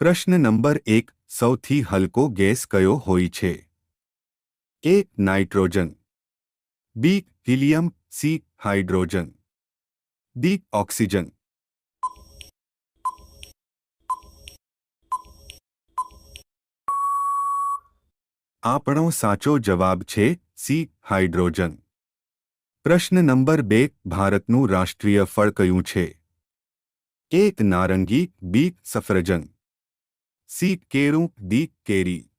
પ્રશ્ન નંબર એક સૌથી હલકો ગેસ કયો હોય છે? A, nitrogen. B, helium. C, hydrogen. D, oxygen. આપણો સાચો જવાબ છે સી, હાઇડ્રોજન. પ્રશ્ન નંબર બે, ભારતનું રાષ્ટ્રીય ફળ કયું છે? એક, નારંગી. બી, સફરજન. સી કેરું, ડી કેરી.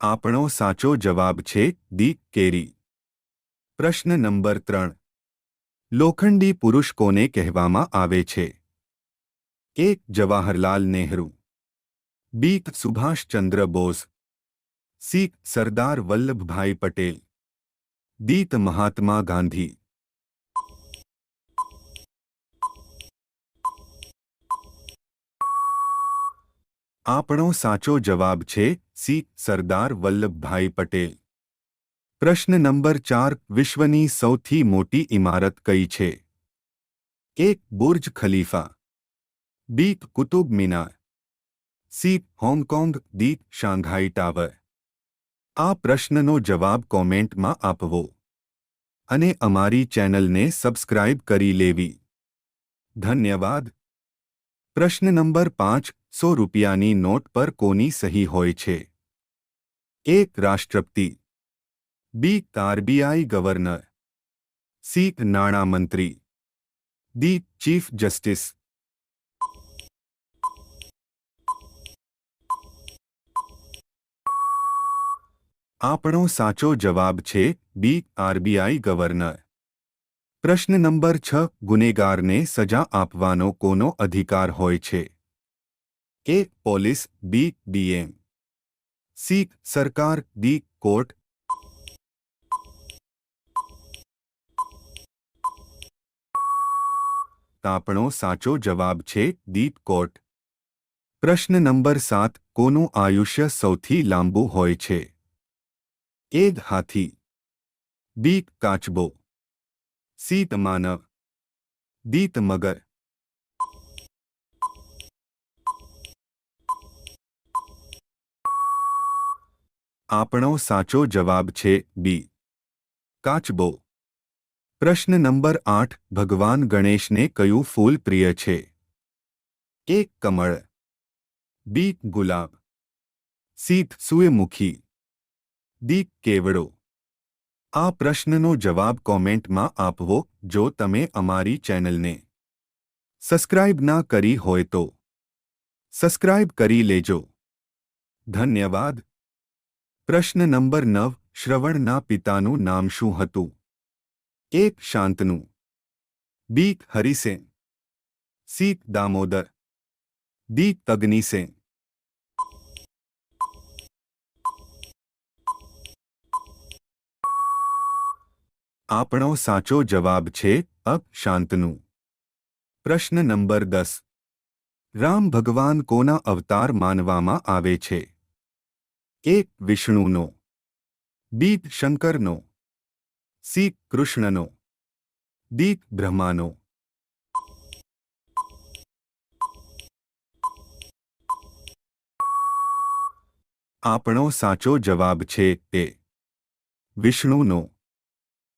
આપણો સાચો જવાબ છે દી કેરી. પ્રશ્ન નંબર ત્રણ. લોખંડી પુરુષ કોને કહેવામાં આવે છે? એક જવાહરલાલ નેહરુ. બી સુભાષચંદ્ર બોઝ. સી સરદાર વલ્લભભાઈ પટેલ. દીત મહાત્મા ગાંધી. આપણો સાચો જવાબ છે સી. સરદાર વલ્લભભાઈ પટેલ. પ્રશ્ન નંબર ચાર વિશ્વની સૌથી મોટી ઇમારત કઈ છે? એક Burj Khalifa. B. Qutub Minar. C. Hong Kong દી શાંઘાઈ ટાવર. આ પ્રશ્નનો જવાબ કોમેન્ટમાં આપવો. અને અમારી ચેનલને સબસ્ક્રાઇબ કરી લેવી. ધન્યવાદ. પ્રશ્ન નંબર પાંચ સો રૂપિયાની નોટ પર કોની સહી હોય છે એક રાષ્ટ્રપતિ બી આરબીઆઈ ગવર્નર સી નાણામંત્રી ડી ચીફ જસ્ટિસ આપણો સાચો જવાબ છે બી આરબીઆઈ ગવર્નર પ્રશ્ન નંબર છ ગુનેગારને સજા આપવાનો કોનો અધિકાર હોય છે A police B DM C સરકાર ડી કોર્ટ. આપણો સાચો જવાબ છે દીપ કોર્ટ. પ્રશ્ન નંબર સાત, કોનું આયુષ્ય સૌથી લાંબુ હોય છે? એક હાથી. બી કાચબો. સીત માનવ. દીત મગર. આપણો સાચો જવાબ છે બી. કાચબો. પ્રશ્ન નંબર આઠ, ભગવાન ગણેશને કયું ફૂલ પ્રિય છે? એક કમળ. બી, ગુલાબ. સીત સૂર્યમુખી. દી કેવડો. આ પ્રશ્નનો જવાબ કોમેન્ટમાં આપવો, જો તમે અમારી ચેનલને સબસ્ક્રાઇબ ના કરી હોય તો. સબસ્ક્રાઇબ કરી લેજો. ધન્યવાદ. પ્રશ્ન નંબર નવ, શ્રવણના પિતાનું નામ શું હતું? એક, શાંતનું. બી, હરિસેન. સી, દામોદર. દી તગ્નિસેન. આપણો સાચો જવાબ છે અપ શાંતનું. પ્રશ્ન નંબર દસ. રામ ભગવાન કોના અવતાર માનવામાં આવે છે? એક વિષ્ણુનો બી શંકરનો સી કૃષ્ણનો દી બ્રહ્માનો. આપણો સાચો જવાબ છે એ વિષ્ણુનો.